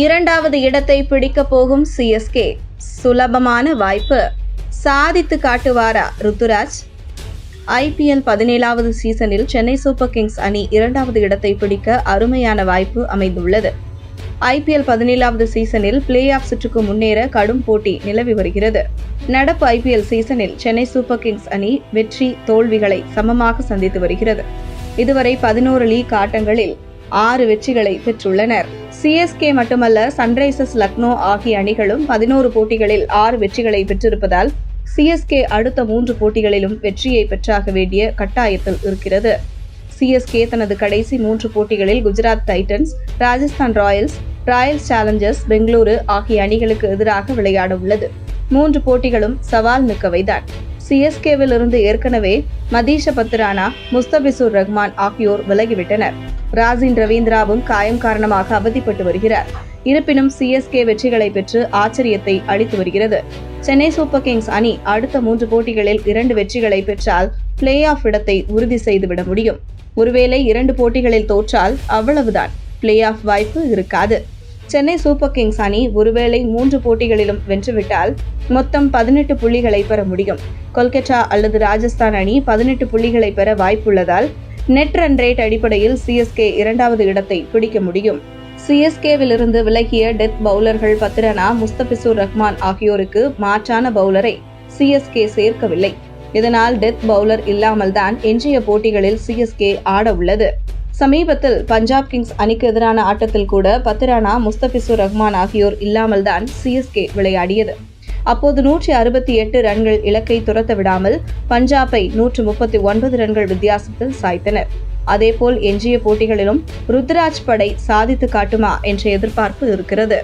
இரண்டாவது இடத்தை பிடிக்கப் போகும் சிஎஸ்கே சுலபமான வாய்ப்பு. சாதித்து காட்டுவாரா ருத்துராஜ்? ஐபிஎல் பதினேழாவது சீசனில் சென்னை சூப்பர் கிங்ஸ் அணி இரண்டாவது இடத்தை பிடிக்க அருமையான வாய்ப்பு அமைந்துள்ளது. ஐபிஎல் பதினேழாவது சீசனில் பிளே ஆஃப் சுற்றுக்கு முன்னேற கடும் போட்டி நிலவி வருகிறது. நடப்பு ஐபிஎல் சீசனில் சென்னை சூப்பர் கிங்ஸ் அணி வெற்றி தோல்விகளை சமமாக சந்தித்து வருகிறது. இதுவரை பதினோரு லீக் ஆட்டங்களில் ஆறு வெற்றிகளை பெற்றுள்ளனர். சிஎஸ்கே மட்டுமல்ல சன்ரைசர்ஸ் லக்னோ ஆகிய அணிகளும் பதினோரு போட்டிகளில் ஆறு வெற்றிகளை பெற்றிருப்பதால் சிஎஸ்கே அடுத்த மூன்று போட்டிகளிலும் வெற்றியை பெற்றாக வேண்டிய கட்டாயத்தில் இருக்கிறது. சிஎஸ்கே தனது கடைசி மூன்று போட்டிகளில் Gujarat Titans Rajasthan Royals Royals Challengers Bengaluru ஆகிய அணிகளுக்கு எதிராக விளையாட உள்ளது மூன்று போட்டிகளும் சவால் மிக்கவைதான். சிஎஸ்கேவில் இருந்து ஏற்கனவே மதீஷ பத்ரானா முஸ்தபிசுர் ரஹ்மான் ஆகியோர் விலகிவிட்டனர். ராசின் ரவீந்திராவும் காயம் காரணமாக அவதிப்பட்டு வருகிறார். இருப்பினும் சிஎஸ்கே வெற்றிகளை பெற்று ஆச்சரியத்தை அளித்து வருகிறது. சென்னை சூப்பர் கிங்ஸ் அணி அடுத்த மூன்று போட்டிகளில் இரண்டு வெற்றிகளை பெற்றால் பிளே ஆஃப் இடத்தை உறுதி செய்துவிட முடியும். ஒருவேளை இரண்டு போட்டிகளில் தோற்றால் அவ்வளவுதான். பிளே ஆஃப் வாய்ப்பு இருக்காது. சென்னை சூப்பர் கிங்ஸ் அணி ஒருவேளை மூன்று போட்டிகளிலும் வென்றுவிட்டால் மொத்தம் பதினெட்டு புள்ளிகளை பெற முடியும். கொல்கத்தா அல்லது ராஜஸ்தான் அணி பதினெட்டு புள்ளிகளை பெற வாய்ப்புள்ளதால் நெட் ரன் ரேட் அடிப்படையில் சிஎஸ்கே இரண்டாவது இடத்தை பிடிக்க முடியும். சிஎஸ்கேவிலிருந்து விலகிய டெத் பவுலர்கள் பத்ரனா முஸ்தபிசூர் ரஹ்மான் ஆகியோருக்கு மாற்றான பவுலரை சிஎஸ்கே சேர்க்கவில்லை. இதனால் டெத் பவுலர் இல்லாமல்தான் எஞ்சிய போட்டிகளில் சிஎஸ்கே ஆட உள்ளது. சமீபத்தில் பஞ்சாப் கிங்ஸ் அணிக்கு எதிரான ஆட்டத்தில் கூட பத்திரானா முஸ்தபிசுர் ரஹ்மான் ஆகியோர் இல்லாமல் தான் சிஎஸ்கே விளையாடியது. அப்போது நூற்றி அறுபத்தி எட்டு ரன்கள் இலக்கை துரத்த விடாமல் பஞ்சாபை நூற்று முப்பத்தி ஒன்பது ரன்கள் வித்தியாசத்தில் சாய்த்தனர். அதேபோல் எஞ்சிய போட்டிகளிலும் ருத்ராஜ் படை சாதித்து காட்டுமா என்ற எதிர்பார்ப்பு இருக்கிறது.